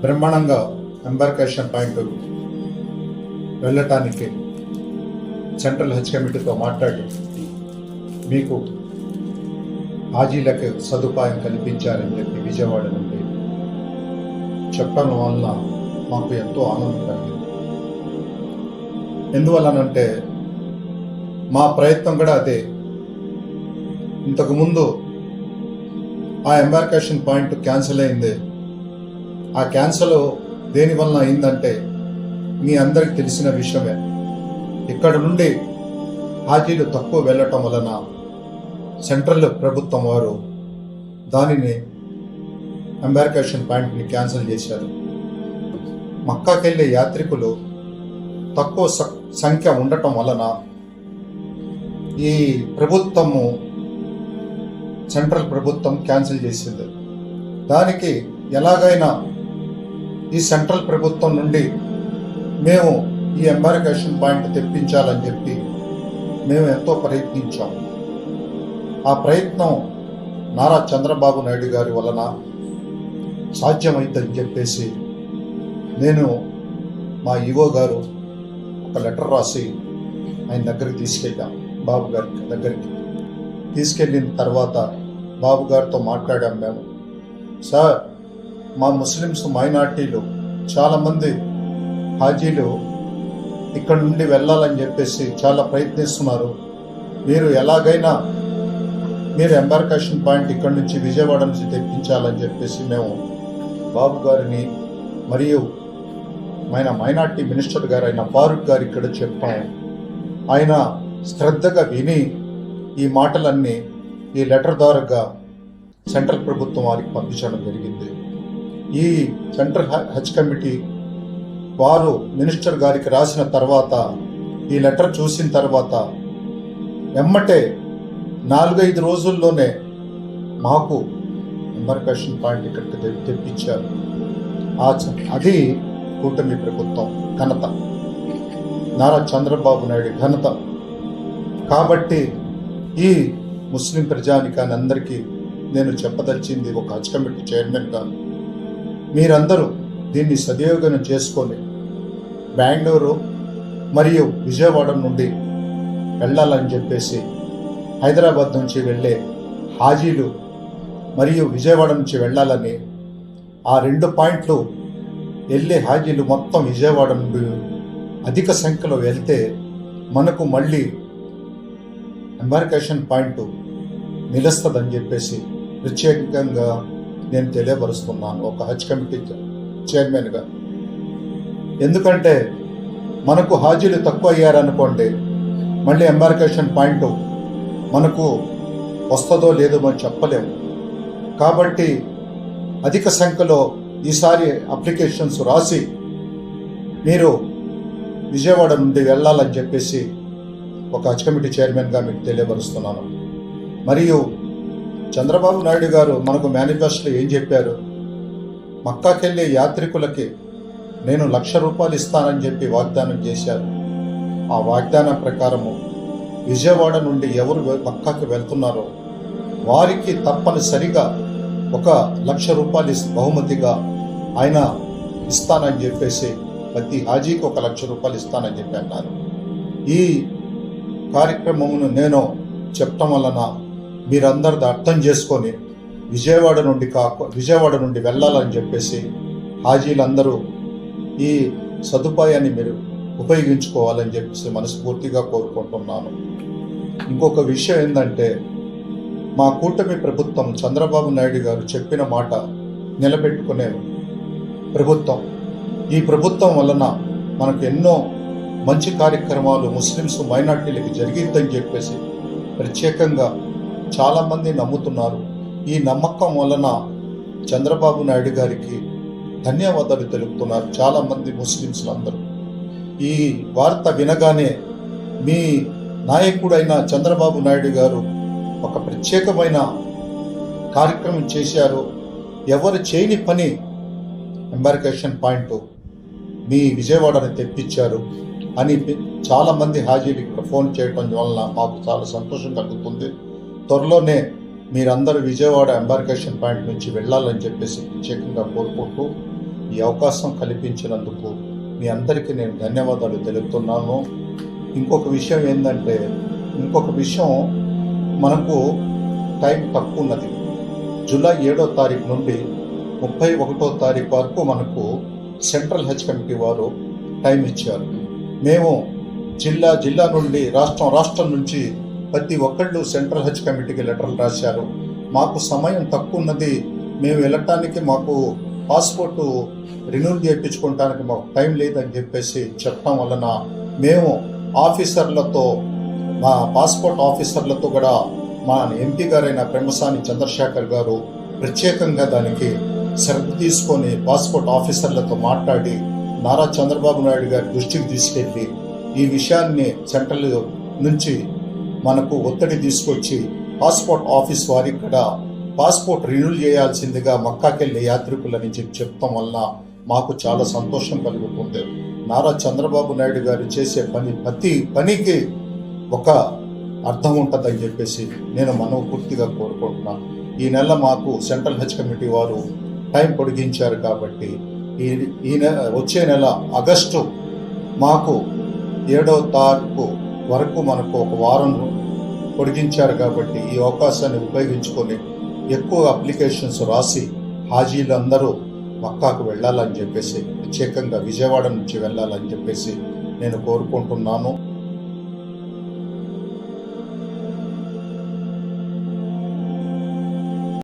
బ్రహ్మాండంగా embarkation point వెళ్ళటానికి central Haj కమిటీతో మాట్లాడి మీకు హాజీలకు సదుపాయం కల్పించారని చెప్పి విజయవాడ నుండి చెప్పడం వలన మాకు ఎంతో ఆనందం కలిగింది. ఎందువలనంటే మా ప్రయత్నం కూడా అదే. ఇంతకుముందు ఆ ఎంబార్కేషన్ పాయింట్ క్యాన్సిల్ అయింది. ఆ క్యాన్సర్ దేని వలన అయిందంటే మీ అందరికి తెలిసిన విషయమే. ఇక్కడ నుండి హాజీలు తక్కువ వెళ్ళటం వలన సెంట్రల్ ప్రభుత్వం వారు దానిని ఎంబార్కేషన్ పాయింట్ని క్యాన్సిల్ చేశారు. మక్కాకెళ్ళే యాత్రికులు తక్కువ సంఖ్య ఉండటం వలన ఈ ప్రభుత్వము సెంట్రల్ ప్రభుత్వం క్యాన్సిల్ చేసింది. దానికి ఎలాగైనా ఈ సెంట్రల్ ప్రభుత్వం నుండి మేము ఈ ఎంబార్కేషన్ పాయింట్ తెప్పించాలని చెప్పి మేము ఎంతో ప్రయత్నించాం. ఆ ప్రయత్నం నారా చంద్రబాబు నాయుడు గారి వలన సాధ్యమైందని చెప్పేసి నేను మా ఈవో గారు ఒక లెటర్ రాసి ఆయన దగ్గరికి తీసుకెళ్ళాం. బాబు గారి దగ్గరికి తీసుకెళ్ళిన తర్వాత బాబు గారితో మాట్లాడాం మేము. సార్ మా ముస్లిమ్స్ మైనార్టీలు చాలామంది హాజీలు ఇక్కడ నుండి వెళ్ళాలని చెప్పేసి చాలా ప్రయత్నిస్తున్నారు. మీరు ఎలాగైనా మీరు ఎంబార్కేషన్ పాయింట్ ఇక్కడ నుంచి విజయవాడ నుంచి తెప్పించాలని చెప్పేసి మేము బాబు గారిని మరియు ఆయన మైనార్టీ మినిస్టర్ గారు అయిన ఫారూక్ గారు ఇక్కడ చెప్పాము ఆయన శ్రద్ధగా విని ఈ మాటలన్నీ ఈ లెటర్ ద్వారాగా సెంట్రల్ ప్రభుత్వం వారికి పంపించడం జరిగింది. ఈ సెంట్రల్ హజ్ కమిటీ వారు మినిస్టర్ గారికి రాసిన తర్వాత ఈ లెటర్ చూసిన తర్వాత వెమ్మటే నాలుగైదు రోజుల్లోనే మాకు ఎంబర్కేషన్ పాయింట్ ఇక్కడికి తెప్పించారు. ఆ చ- అది కూటమి ప్రభుత్వం ఘనత. నారా చంద్రబాబు నాయుడు ఘనత. కాబట్టి ఈ ముస్లిం ప్రజానికాన్ని అందరికీ నేను చెప్పదలిచింది ఒక హజ్ కమిటీ చైర్మన్ గారు మీరందరూ దీన్ని సద్వినియోగం చేసుకొని బెంగళూరు మరియు విజయవాడ నుండి వెళ్ళాలని చెప్పేసి హైదరాబాద్ నుంచి వెళ్ళే హాజీలు మరియు విజయవాడ నుంచి వెళ్ళాలని ఆ రెండు పాయింట్లు వెళ్ళే హాజీలు మొత్తం విజయవాడ నుండి అధిక సంఖ్యలో వెళ్తే మనకు మళ్ళీ ఎంబార్కేషన్ పాయింట్ నిలుస్తుందని చెప్పేసి ప్రత్యేకంగా నేను తెలియపరుస్తున్నాను. ఒక హజ్ కమిటీ చైర్మన్గా. ఎందుకంటే మనకు హాజీలు తక్కువ అయ్యారనుకోండి మళ్ళీ ఎంబార్కేషన్ పాయింట్ మనకు వస్తుందో లేదో మనం చెప్పలేము. కాబట్టి అధిక సంఖ్యలో ఈసారి అప్లికేషన్స్ రాసి మీరు విజయవాడ నుండి వెళ్ళాలని చెప్పేసి ఒక హజ్ కమిటీ చైర్మన్గా మీకు తెలియపరుస్తున్నాను. మరియు చంద్రబాబు నాయుడు గారు మనకు మేనిఫెస్టో ఏం చెప్పారు? మక్కాకెళ్ళే యాత్రికులకి నేను లక్ష రూపాయలు ఇస్తానని చెప్పి వాగ్దానం చేశారు. ఆ వాగ్దానం ప్రకారము విజయవాడ నుండి ఎవరు మక్కాకి వెళ్తున్నారో వారికి తప్పనిసరిగా ఒక లక్ష రూపాయలు బహుమతిగా ఆయన ఇస్తానని చెప్పేసి ప్రతి హాజీకి ఒక లక్ష రూపాయలు ఇస్తానని చెప్పి అన్నారు. ఈ కార్యక్రమమును నేను చెప్పటం వలన మీరందరిది అర్థం చేసుకొని విజయవాడ నుండి కాకు విజయవాడ నుండి వెళ్ళాలని చెప్పేసి హాజీలందరూ ఈ సదుపాయాన్ని మీరు ఉపయోగించుకోవాలని చెప్పేసి మనస్ఫూర్తిగా కోరుకుంటున్నాను. ఇంకొక విషయం ఏంటంటే మా కూటమి ప్రభుత్వం చంద్రబాబు నాయుడు గారు చెప్పిన మాట నిలబెట్టుకునే ప్రభుత్వం. ఈ ప్రభుత్వం వలన మనకు ఎన్నో మంచి కార్యక్రమాలు ముస్లిమ్స్ మైనార్టీలకి జరిగిందని చెప్పేసి ప్రత్యేకంగా చాలామంది నమ్ముతున్నారు. ఈ నమ్మకం వలన చంద్రబాబు నాయుడు గారికి ధన్యవాదాలు తెలుపుతున్నారు చాలామంది ముస్లింస్లు అందరూ ఈ వార్త వినగానే మీ నాయకుడైన చంద్రబాబు నాయుడు గారు ఒక ప్రత్యేకమైన కార్యక్రమం చేశారు. ఎవరు చేయని పని ఎంబార్కేషన్ పాయింట్ మీ విజయవాడని తెప్పించారు అని చాలామంది హాజీలకు హాజీలు ఫోన్ చేయడం వలన మాకు చాలా సంతోషం కలుగుతుంది. త్వరలోనే మీరందరూ విజయవాడ ఎంబార్కేషన్ పాయింట్ నుంచి వెళ్ళాలని చెప్పేసి ప్రత్యేకంగా కోరుకుంటూ ఈ అవకాశం కల్పించినందుకు మీ అందరికీ నేను ధన్యవాదాలు తెలుపుతున్నాను. ఇంకొక విషయం ఏంటంటే ఇంకొక విషయం మనకు టైం తక్కువ ఉన్నది. జూలై ఏడో తారీఖు నుండి ముప్పై ఒకటో తారీఖు వరకు మనకు సెంట్రల్ హెచ్ కమిటీ వారు టైం ఇచ్చారు. మేము జిల్లా జిల్లా నుండి రాష్ట్రం రాష్ట్రం నుంచి ప్రతి ఒక్కళ్ళు సెంట్రల్ హెచ్ కమిటీకి లెటర్లు రాశారు. మాకు సమయం తక్కువ ఉన్నది మేము వెళ్ళటానికి మాకు పాస్పోర్టు రెన్యూల్ చేయించుకోవటానికి మాకు టైం లేదని చెప్పేసి చెప్పడం వలన మేము ఆఫీసర్లతో మా పాస్పోర్ట్ ఆఫీసర్లతో కూడా మా ఎంపీ గారైన ప్రేమసాని చంద్రశేఖర్ గారు ప్రత్యేకంగా దానికి శ్రద్ధ తీసుకొని పాస్పోర్ట్ ఆఫీసర్లతో మాట్లాడి నారా చంద్రబాబు నాయుడు గారి దృష్టికి తీసుకెళ్ళి ఈ విషయాన్ని సెంట్రల్ నుంచి మనకు ఒత్తిడి తీసుకొచ్చి పాస్పోర్ట్ ఆఫీస్ వారికి ఇక్కడ పాస్పోర్ట్ రిన్యూల్ చేయాల్సిందిగా మక్కాకెళ్ళే యాత్రికులని చెప్పి చెప్తాం వల్ల మాకు చాలా సంతోషం కలుగుతుంది. నారా చంద్రబాబు నాయుడు గారు చేసే పని ప్రతి పనికి ఒక అర్థం ఉంటుందని చెప్పేసి నేను మనోపూర్తిగా కోరుకుంటున్నాను. ఈ నెల మాకు సెంట్రల్ హెచ్ కమిటీ వారు టైం పొడిగించారు కాబట్టి ఈ ఈ నెల వచ్చే నెల ఆగస్టు మాకు ఏడో తారీఖు వరకు మనకు ఒక వారం పొడిగించారు కాబట్టి ఈ అవకాశాన్ని ఉపయోగించుకొని ఎక్కువ అప్లికేషన్స్ రాసి హాజీలందరూ మక్కాకు వెళ్ళాలని చెప్పేసి ప్రత్యేకంగా విజయవాడ నుంచి వెళ్ళాలని చెప్పేసి నేను కోరుకుంటున్నాను.